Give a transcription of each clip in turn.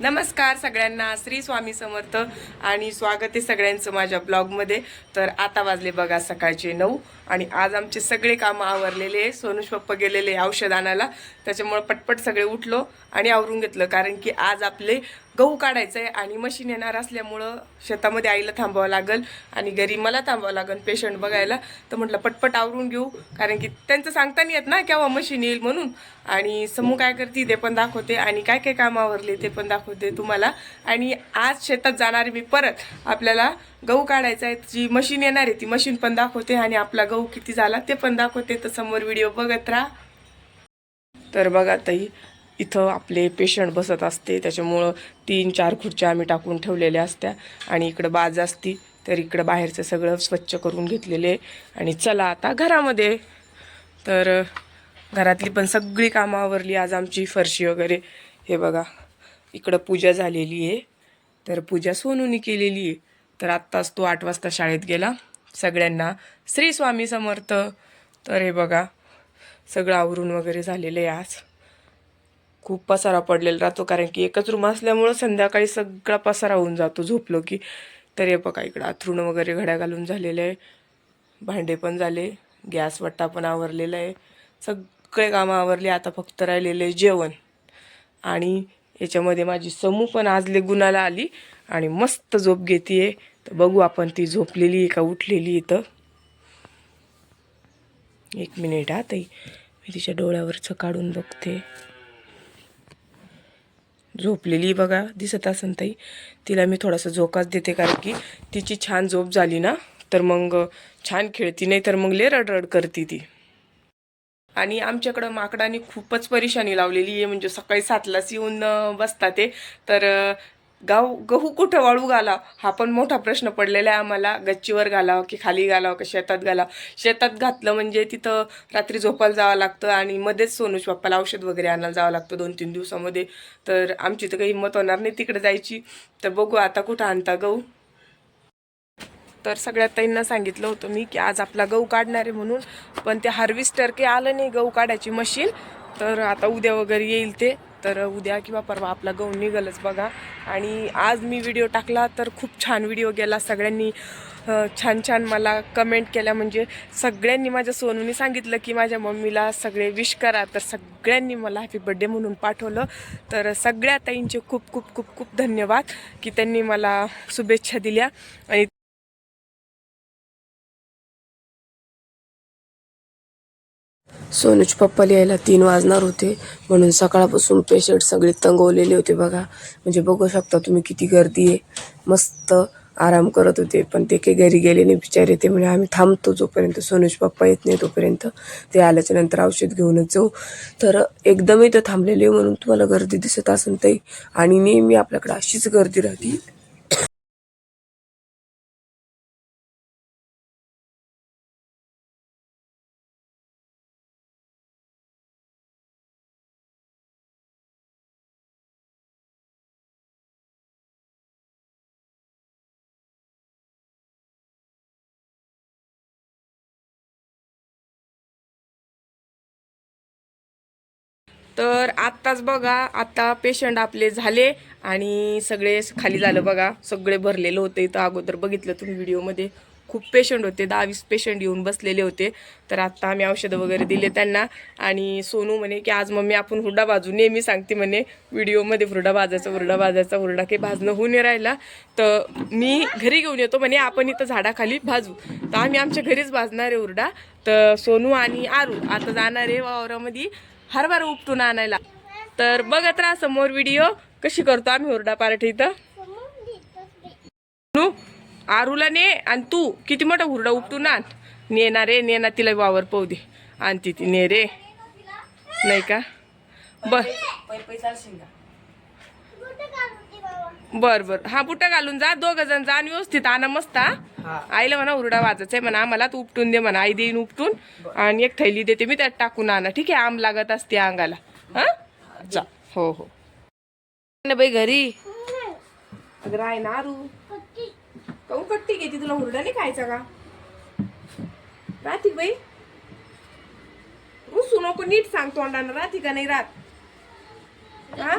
नमस्कार सगळ्यांना श्री स्वामी समर्थ आणि स्वागत आहे सगळ्यांचं माझ्या ब्लॉगमध्ये. तर आता वाजले बघा सकाळचे नऊ आणि आज आमचे सगळे कामं आवरलेले आहे. सोनुष पप्पा गेलेले औषध आणायला त्याच्यामुळं पटपट सगळे उठलो आणि आवरून घेतलं. कारण की आज आपले गहू काढायचं आहे आणि मशीन येणार असल्यामुळं शेतामध्ये आईला थांबावं लागल आणि घरी मला थांबावं लागल पेशंट बघायला. तर म्हटलं पटपट आवरून घेऊ. कारण की त्यांचं सांगता नाही येत ना केव्हा मशीन येईल म्हणून. आणि समूह काय करते ते पण दाखवते. आणि काय काय काम आवरले ते पण दाखवते तुम्हाला. आणि आज शेतात जाणार मी परत. आपल्याला गहू काढायचा आहे जी मशीन येणार आहे ती मशीन पण दाखवते. आणि आपला गहू किती झाला ते पण दाखवते. तर समोर व्हिडिओ बघत राहा. तर बघा ताई इथं आपले पेशंट बसत असते. त्याच्यामुळं तीन चार खुर्च्या आम्ही टाकून ठेवलेल्या असत्या. आणि इकडं बाज असती तर इकडं बाहेरचं सगळं स्वच्छ करून घेतलेले. आणि चला आता घरामध्ये. तर घरातली पण सगळी कामं आवरली. आज आमची फरशी वगैरे. हे बघा इकडं पूजा झालेली आहे. तर पूजा सोनूनी केलेली आहे. तर आत्ताच तो आठ वाजता शाळेत गेला. सगळ्यांना श्री स्वामी समर्थ. तर हे बघा सगळं आवरून वगैरे झालेलं आहे आज. खूप पसारा पडलेला राहतो कारण की एकच रूम असल्यामुळं संध्याकाळी सगळा पसारा होऊन जातो झोपलो की. तर हे बघा इकडं आथरुण वगैरे घड्या घालून झालेलं आहे. भांडे पण झाले गॅस वट्टा पण आवरलेला आहे. सगळे कामं आवरले आता फक्त राहिलेलं आहे जेवण. आणि याच्यामध्ये माझी समू पण आज गुणाला आली आणि मस्त झोप घेते तर बघू आपण ती झोपलेली आहे का उठलेली इथं. एक मिनिट हा ताई मी तिच्या डोळ्यावरचं काढून बघते. झोपलेली बघा दिसत असन ताई. तिला मी थोडासा झोकाच देते कारण की तिची छान झोप झाली ना तर मग छान खेळती. नाही तर मग ले रडरड करते ती. आणि आमच्याकडं माकडाने खूपच परेशानी लावलेली आहे. म्हणजे सकाळी सातलाच येऊन अं, बसतात ते. तर गाव गहू कुठं वाळू घाला हा पण मोठा प्रश्न पडलेला आहे आम्हाला. गच्चीवर घालावं की खाली घालावं की शेतात घालावं? शेतात घातलं म्हणजे तिथं रात्री झोपायला जावं लागतं आणि मध्येच सोनूश बाप्पाला औषध वगैरे आणायला जावं लागतं दोन तीन दिवसामध्ये. तर आमची तर काही हिंमत होणार नाही तिकडे जायची. तर बघू आता कुठं आणता गहू. तर सगळ्यात ताईंना सांगितलं होतं मी की आज आपला गहू काढणार आहे म्हणून पण ते हार्वेस्टर काही आलं नाही गहू काढायची मशीन तर आता उद्या वगैरे येईल ते. तर उद्या किंवा परवा आपला गहू निघालच बघा. आणि आज मी व्हिडिओ टाकला तर खूप छान व्हिडिओ गेला. सगळ्यांनी छान छान मला कमेंट केल्या. म्हणजे सगळ्यांनी माझ्या सोनूने सांगितलं की माझ्या मम्मीला सगळे विश करा. तर सगळ्यांनी मला हॅपी बड्डे म्हणून पाठवलं. तर सगळ्या ताईंचे खूप खूप खूप खूप धन्यवाद की त्यांनी मला शुभेच्छा दिल्या. आणि सोनूचे पप्पा यायला तीन वाजणार होते. म्हणून सकाळपासून पेशंट सगळे तंगवलेले होते बघा. म्हणजे बघू शकता तुम्ही किती गर्दी आहे. मस्त आराम करत होते. पण ते काही घरी गेले नाही बिचारे ते म्हणजे आम्ही थांबतो जोपर्यंत सोनूचे पप्पा येत नाही तोपर्यंत. ते आल्याच्यानंतर औषध घेऊनच जाऊ. तर एकदम इथं थांबलेले म्हणून तुम्हाला गर्दी दिसत असेल ते आणि नेहमी आपल्याकडे अशीच गर्दी राहते. तर आत्ताच बघा आता पेशंट आपले झाले आणि सगळे खाली झालं बघा. सगळे भरलेलं होते. इथं अगोदर बघितलं तुम्ही व्हिडिओमध्ये. खूप पेशंट होते. दहा वीस पेशंट येऊन बसलेले होते. तर आत्ता आम्ही औषधं वगैरे दिले त्यांना. आणि सोनू म्हणे की आज मम्मी आपण हुरडा भाजू. नेहमी सांगते म्हणे व्हिडिओमध्ये हुरडा भाजायचा हुरडा बाजायचा हुरडा काही भाजणं होऊन नाही राहिला. तर मी घरी घेऊन येतो म्हणे आपण इथं झाडाखाली भाजू. तर आम्ही आमच्या घरीच भाजणार आहे हुरडा. तर सोनू आणि आरू आता जाणार आहे वावरामध्ये. हरभरा उपटून आणायला. तर बघत राहा समोर व्हिडिओ कशी करतो आम्ही हुरडा पार्टी इथं. नू आरूला ने आणि तू किती मोठा हुरडा उपटून आण. नेना रे नेना तिला वावर पाहू दे. आणि ती ने रे. नाही का? बर. बर बर. हा बुट्टा घालून जा दोघ जण जा आणि व्यवस्थित आणा मस्त हा. आईला म्हणा हुरडा वाजायचा आहे म्हणा आम्हाला तू उपटून दे म्हणा आई देईन उपटून. आणि एक थैली देते मी त्यात टाकून आणा. ठीक आहे आम लागत असते अंगाला. हा? जा. हो हो. ना बाई घरी? अगं आहे ना आरू. काऊन कट्टी घेते? तुला हुरडा नाही खायचा का? राहती बाई? रुसू नको नीट सांग तोंडानं. राहती का नाही राहत? हा?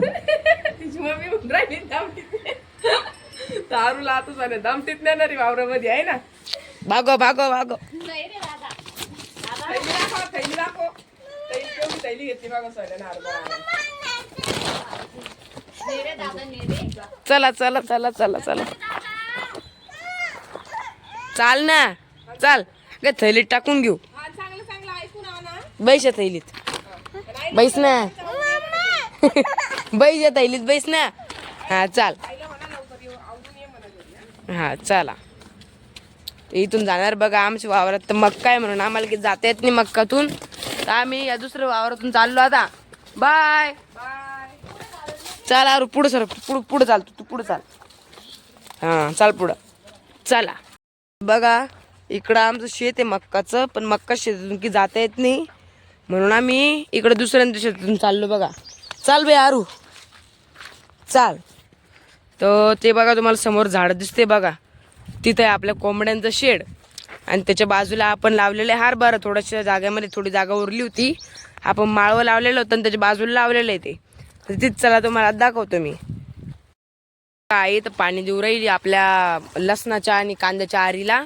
मी म्हणून राहिली दामटीत. दारूला आता झालं दामटीत नेणारी वावरामध्ये आहे ना? भागो भागो भागो. थैली दाखव थैली दाखव. थैली केवढी थैली घेतली बघा सोन्यानं हरभरा आणायला. चला चला चला चला चला. चाल ना. चाल. काय थैलीत टाकून घेऊ. बैशा थैलीत. बैस ना. बैस येता थैलीत बैस ना. हा चाल. हा चला. इथून जाणार बघा आमच्या वावरात. तर मक्का आहे म्हणून आम्हाला की जाता येत नाही मक्कातून. तर आम्ही या दुसऱ्या वावरातून चाललो आता. बाय चला अरे पुढं सर पुढं पुढं चाल. तू पुढं चाल. हां चाल पुढं. चला. बघा इकडं आमचं शेत आहे मक्काचं पण मक्का शेतातून की जाता येत नाही. म्हणून आम्ही इकडं दुसऱ्या शेतातून चाललो बघा. चाल बे आरू. चाल. तर ते बघा तुम्हाला समोर झाड दिसते बघा. तिथं आहे आपल्या कोंबड्यांचं शेड. आणि त्याच्या बाजूला आपण लावलेले बरं थोड्याशा जागेमध्ये थोडी जागा उरली होती. आपण माळवं लावलेलं होतं आणि त्याच्या बाजूला लावलेलं आहे ते. तर तिथं चला तुम्हाला दाखवतो मी. आई तर पाणी देऊ राहिली आपल्या लसणाच्या आणि कांद्याच्या आरीला.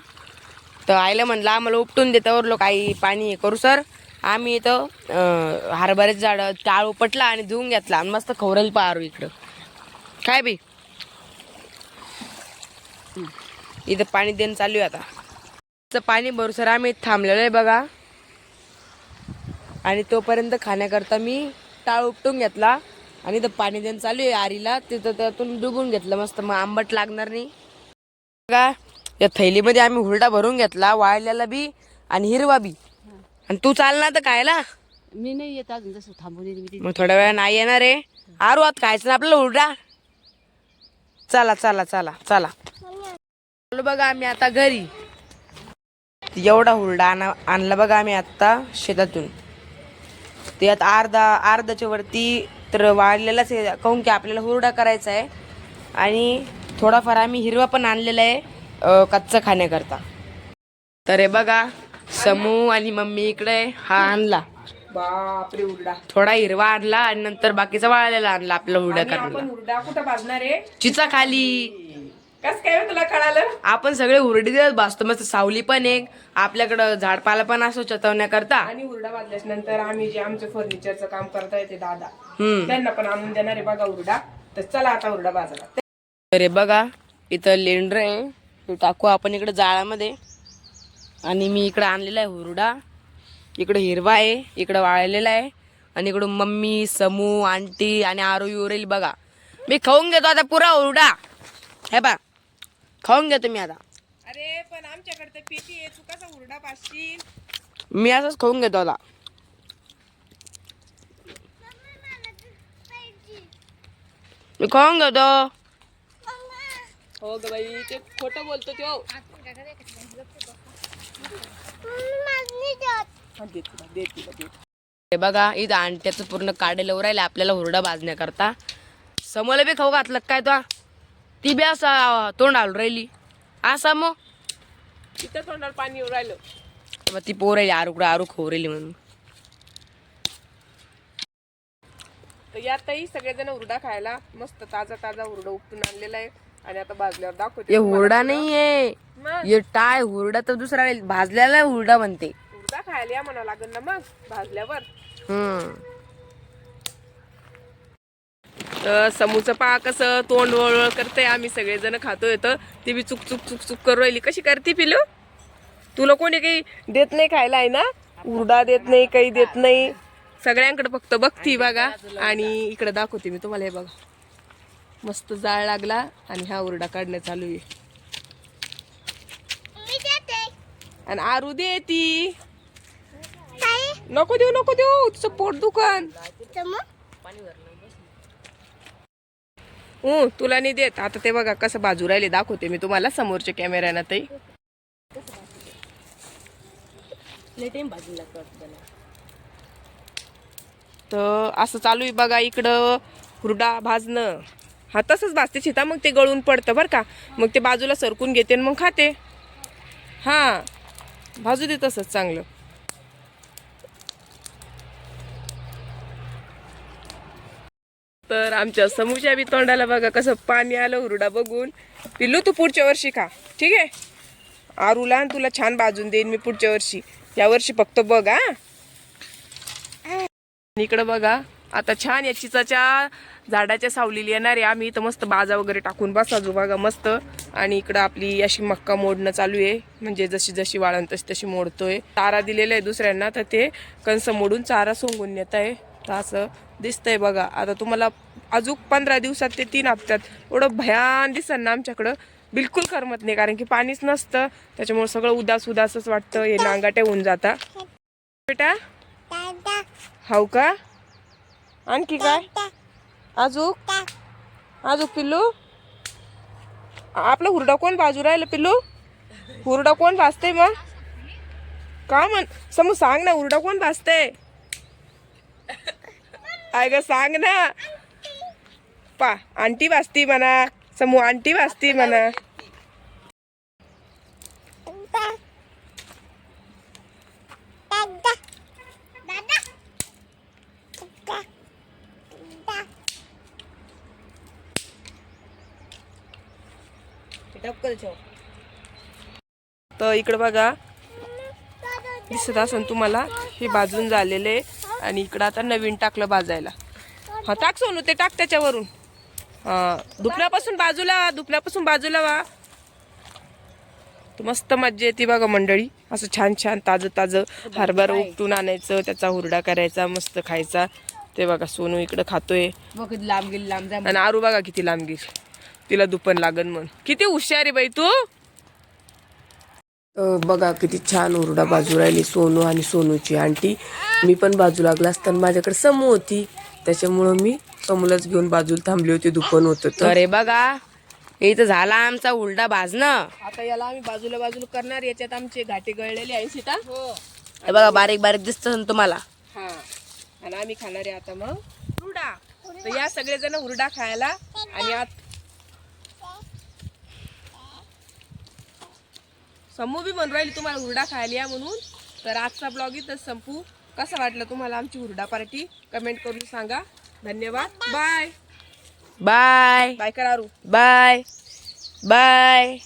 तर आईला म्हणलं आम्हाला उपटून देतावर लोक आई पाणी हे करू सर. आम्ही इथं अं, हरभऱ्याचं झाडं टाळ उपटला आणि धुवून घेतला आणि मस्त खवरेल पारू इकडं. काय बी? इथं पाणी देणं चालू आहे आता. पाणी भरू आम्ही थांबलेलो आहे बघा. आणि तोपर्यंत खाण्याकरता मी टाळ उपटून घेतला आणि इथं पाणी देणं चालू आहे आरीला. तिथं त्यातून डुबून घेतलं मस्त मग आंबट लागणार नाही. बघा या थैलीमध्ये आम्ही हुरडा भरून घेतला वाळलेला बी आणि हिरवा बी. आणि तू चालणार तर खायला. मी नाही येत अजून जसं थांबून मी ते. मग थोड्या वेळा नाही येणार आहे. आरू आत खायचं ना आपल्याला हुरडा चला चला चला चला. आलो बघा आम्ही आता घरी. एवढा हुरडा आणा आणला बघा आम्ही आता शेतातून. त्यात अर्धा अर्धाच्या वरती तर वाढलेलाच आहे. काहून की आपल्याला हुरडा करायचा आहे. आणि थोडाफार आम्ही हिरवा पण आणलेला आहे अं, कच्चा खाण्याकरता. तर हे बघा समू आणि मम्मी इकडे हा आणला. बापरे उरडा. थोडा हिरवा आणला आणि नंतर बाकीचा वाळलेला आणला आपला उरडा कुठं भाजणार आहे? चिचा खाली. कस काय हो तुला कळालं? आपण सगळे हुरडी देत भासतो मस्त सावली पण एक आपल्याकडं झाडपाला पण असो चतवण्याकरता. आणि उरडा भाजल्याच नंतर आम्ही जे आमचं फर्निचरचं काम करताय ते दादा. त्यांना पण आणून देणार आहे बघा उरडा. तर चला आता उरडा तर हे बघा इथं लेंडर आहे. टाकू आपण इकडे जाळामध्ये. आणि मी इकडं आणलेला आहे हुरडा. इकडं हिरवा आहे इकडं वाळलेला आहे आणि इकडून मम्मी समू आंटी आणि आरू उरेल बघा. मी खाऊन घेतो आता पुरा हुरडा. हे बा खाऊन घेतो मी आता. अरे पण आमच्याकडे पेटी आहे. तू कसा उरडा भाजशील मी असंच खाऊन घेतो आता. मी खाऊन घेतो. हो ग बाई ते खोटं बोलतो तो. हे बघा इथं अंट्याचं पूर्ण काढेलं राहिलं आपल्याला हुरडा भाजण्याकरता समोला बी खाऊ घातलं काय तो? ती बी असं तोंड आलो राहिली. असा मग? इथं तोंडाला पाणी येऊ राहिलं. मग ती पोर राहिली आरू आरू खाऊ राहिली म्हणून. तर यातही सगळेजण उरडा खायला मस्त ताजा ताजा उरडा उपटून आणलेला आहे. आणि आता भाजल्यावर दाखवते हे हुरडा नाहीये. मग? हे टाय हुरडा तर दुसरा राहील. भाजलेला हुरडा म्हणते. उरडा खायला या म्हणावं लागेल ना मग भाजल्यावर. हम्म. तर समूचं पहा कसं तोंड वळवळ करते आम्ही सगळेजण खातोय तर. ती बी चुक चुक चुक चुक करू राहिली. कशी करते पिलू तुला कोणी काही देत नाही खायला आहे ना? उरडा देत नाही काही देत नाही. सगळ्यांकडे फक्त बघती बघा. आणि इकडे दाखवते मी तुम्हाला हे बघा. मस्त जाळ लागला आणि हा उरडा काढणं चालू आहे. आणि आरू दे ती. नको देऊ नको देऊ तुझं पोट दुकान हो तुला नाही देत. आता ते बघा कसं बाजू राहिले दाखवते मी तुम्हाला समोरच्या कॅमेऱ्यानं ते तर असं चालू आहे बघा इकडं हुरडा भाजणं. हा तसंच भाजते चिता मग ते गळून पडतं बरं का. मग ते बाजूला सरकून घेते आणि मग खाते. हां भाजू दे तसंच चांगलं. तर आमच्या समूच्या बी तोंडाला बघा कसं पाणी आलं हुरडा बघून. पिल्लू तू पुढच्या वर्षी खा. ठीक आहे? आरूला आणि तुला छान बाजून देईन मी पुढच्या वर्षी. या वर्षी फक्त बघ हा. इकडं बघा. आता छान या चिचाच्या झाडाच्या सावलीला येणार आहे. आम्ही इथं मस्त बाजा वगैरे टाकून बसाजू बघा मस्त. आणि इकडं आपली अशी मक्का मोडणं चालू आहे. म्हणजे जशी जशी वाळण तशी तशी मोडतोय. चारा दिलेला आहे दुसऱ्यांना तर ते कंस मोडून चारा सोंगून येत आहे. तर असं दिसतंय बघा. आता तुम्हाला अजून पंधरा दिवसात ते तीन हप्त्यात एवढं भयान दिसन ना आमच्याकडं. बिलकुल करमत नाही कारण की पाणीच नसतं. त्याच्यामुळे सगळं उदास उदासच वाटतं. हे नांगाटे होऊन जाता. बेटा? हाव का? आणखी काय? अजूक अजूक पिल्लू? आपला हुरडा कोण बाजू राहिलं पिल्लू? हुरडा कोण भाजते मग? का म्हण समू सांग ना हुरडा कोण भाजते आय ग सांग ना. पा आंटी वाजती म्हणा समू आंटी वाजती म्हणा. तर इकडं बघा दिसत असेल तुम्हाला हे भाजून झालेले आणि इकडं आता नवीन टाकलं भाजायला. हा टाक सोनू ते टाक त्याच्यावरून. हा दुपण्यापासून बाजूला दुपण्यापासून बाजूला वा. मस्त मज्जा येते बघा मंडळी. असं छान छान ताजं ताजं हरभरा उपटून आणायचं त्याचा हुरडा करायचा मस्त खायचा. ते बघा सोनू इकडं खातोय. लांब आणि आरू बघा किती लांब गेली. तिला दुपण लागन म्हण. किती हुशार आहे बाई तू. बघा किती छान उरडा बाजू राहिली सोनू आणि सोनूची आंटी. मी पण बाजू लागला असताना माझ्याकडे समू होती. त्याच्यामुळं मी समूलाच घेऊन बाजूला थांबली होती दुपण होत तर. अरे बघा इथं झाला आमचा उलटा भाजणं आता याला आम्ही बाजूला बाजूला करणार याच्यात आमचे घाटे गळलेले आहे सीता. हे. बघा बारीक बारीक दिसत तुम्हाला. हा. आणि आम्ही खाणार आहे आता मग. हुरडा तर या सगळेजण हुरडा खायला आणि आत समू बी म्हणून राहिली तुम्हाला हुरडा खायला या म्हणून. तर आजचा ब्लॉग इथंच संपू. कसं वाटलं तुम्हाला आमची हुरडा पार्टी? कमेंट करून सांगा. धन्यवाद. बाय. बाय. बाय करा बाय. बाय.